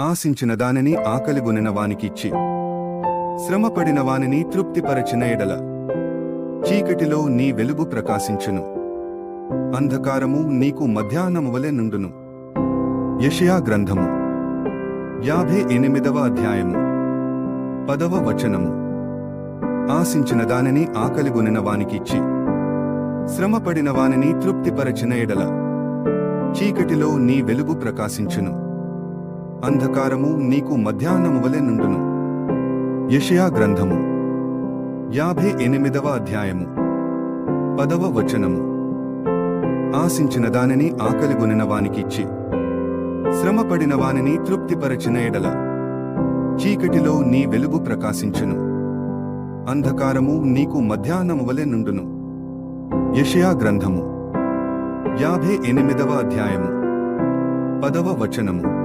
ఆశించిన దానిని ఆకలిగొనిన వానికిచ్చి శ్రమపడిన వానిని తృప్తిపరచిన ఎడల చీకటిలో నీ వెలుగు ప్రకాశించును. అంధకారము నీకు మధ్యాహ్నము వలె నుండును. యషయా గ్రంథము యాభై ఎనిమిదవ అధ్యాయము పదవ వచనము. ఆశించిన దానిని ఆకలిగొనిన వానికిచ్చి శ్రమపడిన వానిని తృప్తిపరచిన ఎడల చీకటిలో నీ వెలుగు ప్రకాశించును. అంధకారము నీకు మధ్యాహ్నము వలె నుండును. యషయా గ్రంథము. యాభై ఎనిమిదవ అధ్యాయము. పదవ వచనము. ఆశించిన దానిని ఆకలిగొనిన వానికిచ్చి శ్రమపడిన వానిని తృప్తిపరచిన ఎడల చీకటిలో నీ వెలుగు ప్రకాశించును. అంధకారము నీకు మధ్యాహ్నము వలె నుండును. యషయా గ్రంథము. యాభై ఎనిమిదవ అధ్యాయము. పదవ వచనము.